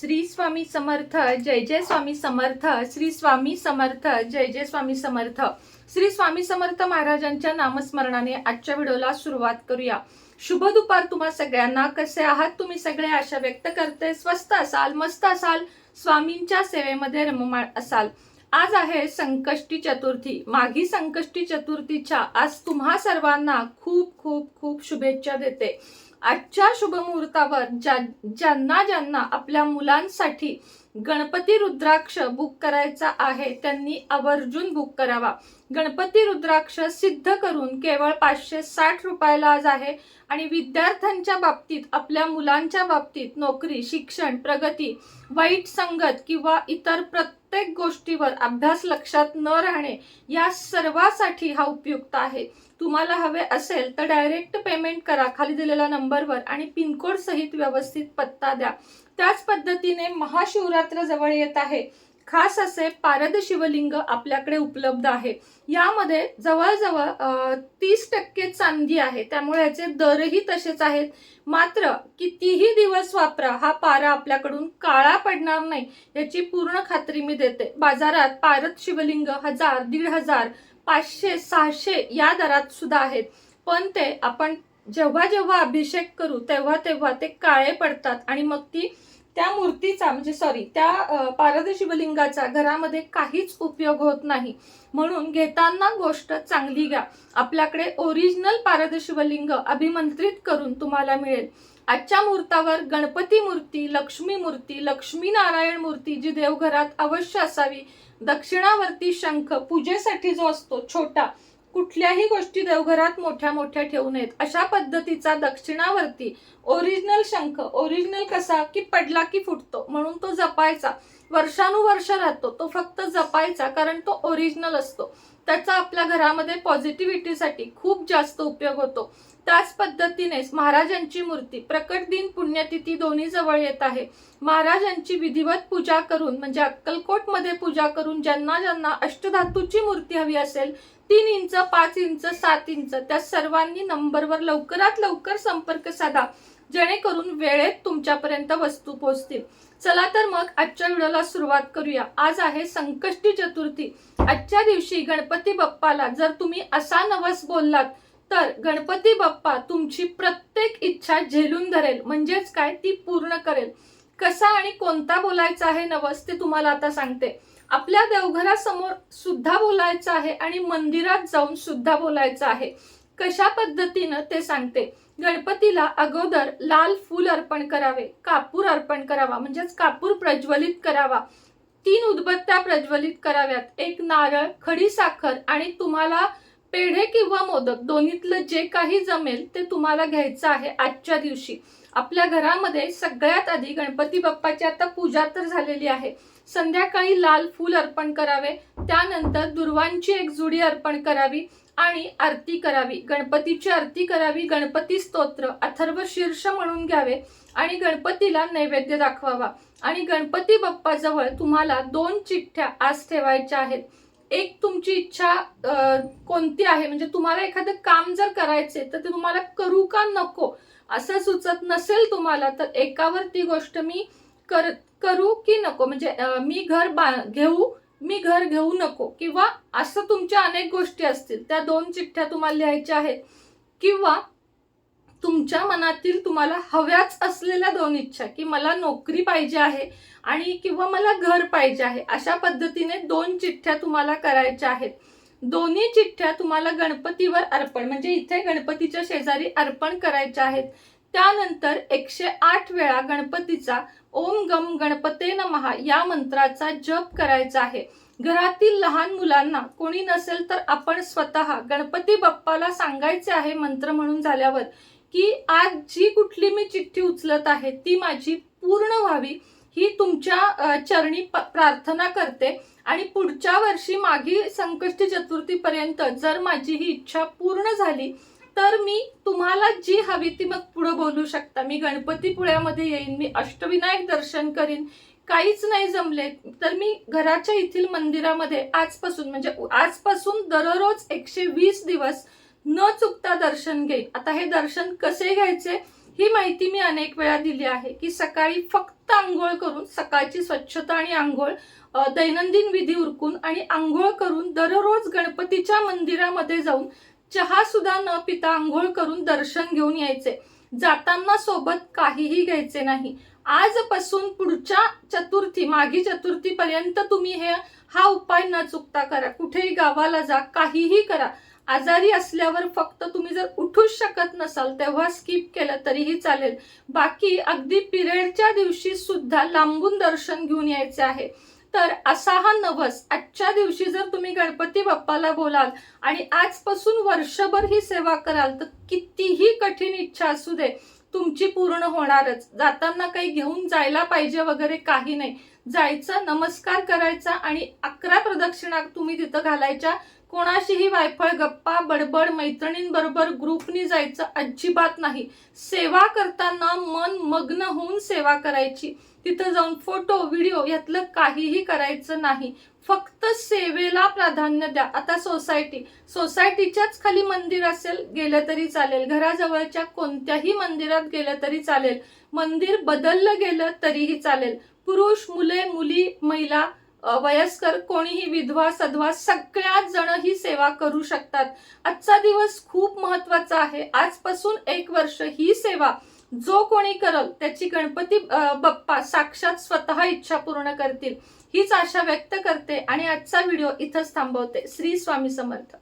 श्री स्वामी समर्थ जय जय स्वामी समर्थ श्री स्वामी समर्थ जय जय स्वामी समर्थ. श्री स्वामी समर्थ महाराजांच्या नामस्मरणाने आजच्या व्हिडिओला सुरुवात करूया. शुभ दुपार तुम्हा सगळ्यांना. कसे आहात तुम्ही सगळे? आशा व्यक्त करते. स्वस्त असाल मस्त असाल स्वामींच्या सेवेमध्ये रममाण असाल. आज आहे संकष्टी चतुर्थी. माघी संकष्टी चतुर्थीच्या आज तुम्हा सर्वांना खूप खूप खूप शुभेच्छा देते. आजच्या शुभ मुहूर्तावर ज्या ज्यांना ज्यांना आपल्या मुलांसाठी गणपती रुद्राक्ष बुक करायचा आहे त्यांनी आवर्जून बुक करावा. गणपती रुद्राक्ष सिद्ध करून केवळ पाचशे साठ रुपयाला आज आहे आणि विद्यार्थ्यांच्या बाबतीत आपल्या मुलांच्या बाबतीत नोकरी शिक्षण प्रगती वाईट संगत किंवा इतर प्रत्येक गोष्टीवर अभ्यास लक्षात न राहणे या सर्वासाठी हा उपयुक्त आहे. तुम्हाला हवे असेल तर डायरेक्ट पेमेंट करा. खाली दिलेल्या नंबरवर आणि पिनकोड सहित व्यवस्थित पत्ता द्या. त्याच पद्धतीने महाशिवरात्र जवळ येत आहे. खास असे पारद शिवलिंग आपल्याकडे उपलब्ध आहे. यामध्ये जवळजवळ तीस टक्के चांदी आहे. त्यामुळे याचे दरही तसेच आहेत. मात्र कितीही दिवस वापरा हा पारा आपल्याकडून काळा पडणार नाही याची पूर्ण खात्री मी देते. बाजारात पारद शिवलिंग हजार दीड हजार पाचशे सहाशे या दरात सुद्धा आहेत. पण ते आपण जेव्हा जेव्हा अभिषेक करू तेव्हा तेव्हा ते काळे पडतात. आणि मग ती त्या मूर्तीचा म्हणजे सॉरी त्या पारद शिवलिंगाचा घरामध्ये काहीच उपयोग होत नाही. म्हणून घेताना गोष्ट चांगली घ्या. आपल्याकडे ओरिजिनल पारद शिवलिंग अभिमंत्रित करून तुम्हाला मिळेल. आजच्या मुहूर्तावर गणपती मूर्ती लक्ष्मी मूर्ती लक्ष्मी नारायण मूर्ती जी देवघरात अवश्य असावी. दक्षिणावर्ती शंख पूजेसाठी जो असतो छोटा कुठल्याही गोष्टी देवघरात मोठ्या मोठ्या ठेवू नयेत. अशा पद्धतीचा दक्षिणावरती ओरिजिनल शंख ओरिजिनल कसा की पडला की फुटतो म्हणून तो जपायचा. वर्षानुवर्ष राहतो. तो फक्त जपायचा कारण तो ओरिजिनल असतो. त्याचा आपल्या घरामध्ये पॉझिटिव्हिटीसाठी खूप जास्त उपयोग होतो. त्याच पद्धतीने महाराजांची मूर्ती प्रकट दिन पुण्यतिथी दोन्ही जवळ येत आहे. महाराजांची विधिवत पूजा करून म्हणजे अक्कलकोटमध्ये पूजा करून ज्यांना ज्यांना अष्टधातूची मूर्ती हवी असेल तीन इंच पाच इंच सात इंच त्या सर्वांनी नंबरवर लवकरात लवकर संपर्क साधा. जेणेकरून वेळेत तुमच्यापर्यंत वस्तू पोहोचतील. चला तर मग आजच्या व्हिडिओला सुरुवात करूया. आज आहे संकष्टी चतुर्थी. आजच्या दिवशी गणपती बाप्पाला जर तुम्ही असा नवस बोललात तर गणपती बाप्पा तुमची प्रत्येक इच्छा झेलून धरेल. म्हणजेच काय? ती पूर्ण करेल. कसा आणि कोणता बोलायचा आहे नवस ते तुम्हाला आता सांगते. आपल्या देवघरासमोर सुद्धा बोलायचं आहे आणि मंदिरात जाऊन सुद्धा बोलायचं आहे. कशा पद्धतीनं ते सांगते. गणपतीला अगोदर लाल फूल अर्पण करावे कापूर अर्पण करावा म्हणजेच कापूर प्रज्वलित करावा. तीन उदबत्त्या प्रज्वलित कराव्यात. एक नारळ खडी साखर आणि तुम्हाला पेढे किंवा मोदक दोन्हीतलं जे काही जमेल ते तुम्हाला घ्यायचं आहे आजच्या दिवशी. आपल्या घरामध्ये सगळ्यात आधी गणपती बाप्पाची आता पूजा तर झालेली आहे. संध्याकाळी लाल फूल अर्पण करावे त्यानंतर दुर्वांची एक जुडी अर्पण करावी आणि आरती करावी. गणपतीची आरती करावी गणपती स्तोत्र अथर्व शीर्ष म्हणून घ्यावे आणि गणपतीला नैवेद्य दाखवावा. आणि गणपती बाप्पाजवळ तुम्हाला दोन चिठ्ठ्या आज ठेवायच्या आहेत. एक तुमची इच्छा कोणती आहे? म्हणजे तुम्हाला एखादं काम जर करायचे तर ते तुम्हाला करू का नको असं सुचत नसेल तुम्हाला तर एकावर ती गोष्ट मी कर करू की नको? म्हणजे मी घर बा घेऊ मी घर घेऊ नको. किंवा असं तुमच्या अनेक गोष्टी असतील त्या दोन चिठ्ठ्या तुम्हाला लिहायच्या आहेत किंवा तुमच्या मनातील तुम्हाला हव्याच असलेल्या दोन इच्छा की मला नोकरी पाहिजे आहे आणि किंवा मला घर पाहिजे आहे अशा पद्धतीने दोन चिठ्ठ्या तुम्हाला करायच्या आहेत. दोन्ही चिठ्ठ्या तुम्हाला गणपतीवर अर्पण म्हणजे इथे गणपतीच्या शेजारी अर्पण करायच्या आहेत. त्यानंतर एकशे आठ वेळा गणपतीचा ओम गम गणपते नमहा या मंत्राचा जप करायचा आहे. घरातील लहान मुलांना कोणी नसेल तर आपण स्वतः गणपती बाप्पाला सांगायचे आहे मंत्र म्हणून झाल्यावर की आज जी कुठली मी चिठ्ठी उचलत आहे ती माझी पूर्ण व्हावी ही तुमच्या चरणी प- प्रार्थना करते. आणि पुढच्या वर्षी मागी संकष्टी चतुर्थीपर्यंत जर माझी ही इच्छा पूर्ण झाली तर मी तुम्हाला जी हवी ती मग पुढं बोलू शकता. मी गणपतीपुळ्यामध्ये येईन मी अष्टविनायक दर्शन करीन काहीच नाही जमले. तर मी घराच्या येथील मंदिरामध्ये आजपासून म्हणजे आजपासून दररोज एकशे वीस दिवस न चुकता दर्शन घेईन. आता हे दर्शन कसे घ्यायचे ही माहिती मी अनेक वेळा दिली आहे की सकाळी फक्त आंघोळ करून सकाळची स्वच्छता आणि आंघोळ दैनंदिन विधी उरकून आणि आंघोळ करून दररोज गणपतीच्या मंदिरामध्ये जाऊन चहा सुद्धा न पिता आंघोळ करून दर्शन घेऊन यायचे. जाताना सोबत काहीही घ्यायचे नाही. आजपासून पुढच्या चतुर्थी मागी चतुर्थी पर्यंत तुम्ही हे हा उपाय न चुकता करा. कुठेही गावाला जा काहीही करा. आजारी असल्यावर फक्त तुम्ही जर उठूच शकत नसाल तेव्हा स्किप केलं तरीही चालेल. बाकी अगदी पिरियडच्या दिवशी सुद्धा लांबून दर्शन घेऊन यायचे आहे. तर असा हा नवस आजच्या दिवशी जर तुम्ही गणपती बाप्पाला बोलाल आणि आजपासून वर्षभर ही सेवा कराल तर कितीही कठीण इच्छा असू दे तुमची पूर्ण होणारच. जाताना काही घेऊन जायला पाहिजे वगैरे काही नाही. जायचं नमस्कार करायचा आणि अकरा प्रदक्षिणा तुम्ही तिथं घालायच्या. कोणाशीही वायफळ गप्पा बडबड मैत्रिणींबरोबर ग्रुपनी जायचं अजिबात नाही. सेवा करताना मन मग्न होऊन सेवा करायची. तिथं जाऊन फोटो व्हिडिओ यातलं काहीही करायचं नाही. फक्त सेवेला प्राधान्य द्या. आता सोसायटी सोसायटीच्याच खाली मंदिर असेल गेलं तरी चालेल. घराजवळच्या कोणत्याही मंदिरात गेलं तरी चालेल. मंदिर बदललं गेलं तरीही चालेल. पुरुष मुले मुली महिला वयस्कर कोणीही विधवा सधवा सगळ्याच जण ही सेवा करू शकतात. आजचा दिवस खूप महत्त्वाचा आहे. आजपासून एक वर्ष ही सेवा जो कोणी करल त्याची गणपती बप्पा बाप्पा साक्षात स्वतः इच्छा पूर्ण करतील. हीच आशा व्यक्त करते आणि आजचा व्हिडिओ इथंच थांबवते. श्री स्वामी समर्थ.